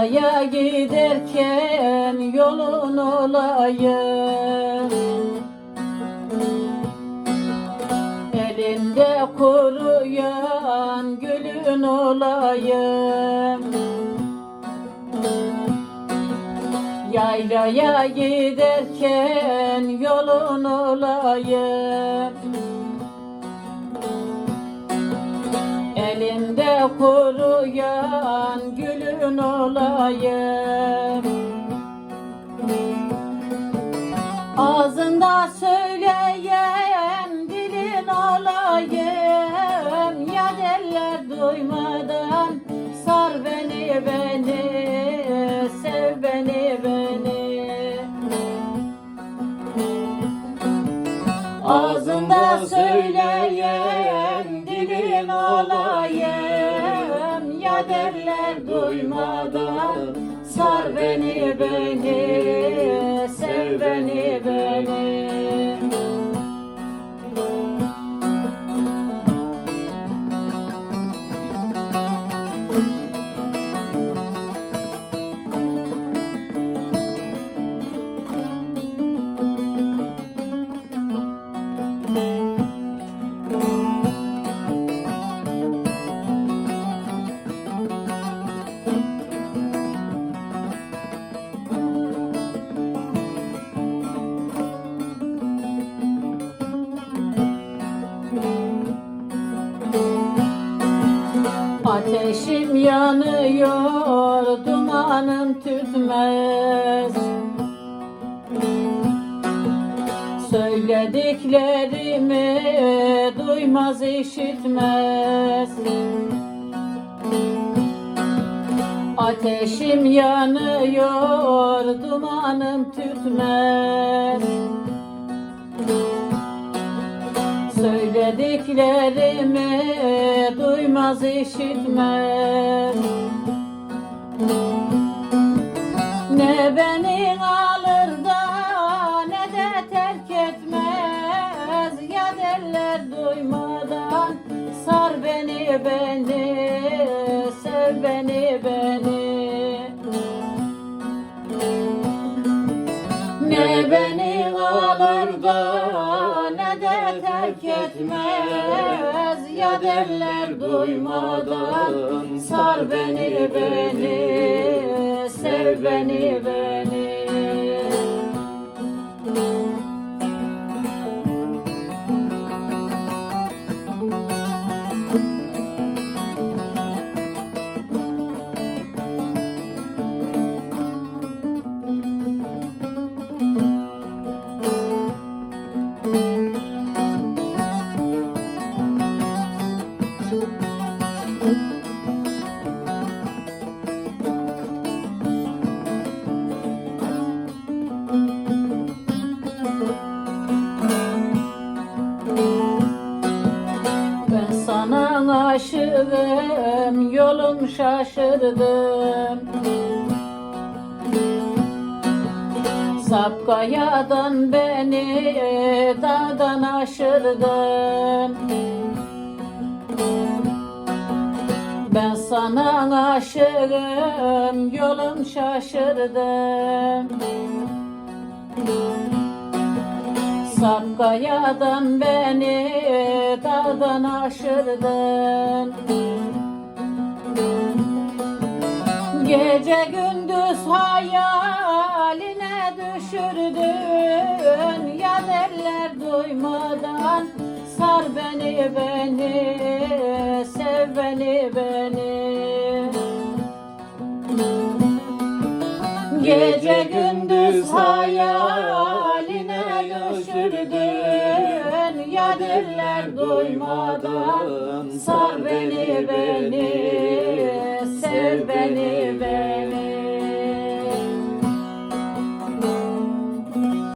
Yaylaya giderken yolun olayım. Elinde kuruyan gülün olayım. Yaylaya giderken yolun olayım. Elinde kuruyan gülün olayım. Ağzında söyleyen dilin olayım. Ya derler duymadan sar beni beni Sev beni beni. Ağzında söyleyen derler duymadan Sar beni beni Sev beni beni Ateşim yanıyor, dumanım tütmez. Söylediklerimi duymaz işitmez. Ateşim yanıyor, dumanım tütmez Söylediklerimi duymaz işitmez. Ne beni alır da ne de terk etmez. Ya derler duymadan sar beni beni Sev beni beni terk etmez. Ya derler duymadan Sar beni beni Sev beni beni aşığım, yolum şaşırdım. Sapkayadan beni dağdan aşırdın. Ben sana aşığım, yolum şaşırdım. Sapkayadan beni dağdan aşırdın Gece gündüz hayaline düşürdün. Ya derler duymadan sar beni beni Sev beni beni. Gece gündüz hayaline düşürdün. Ya derler duymadan Sar beni beni Sev beni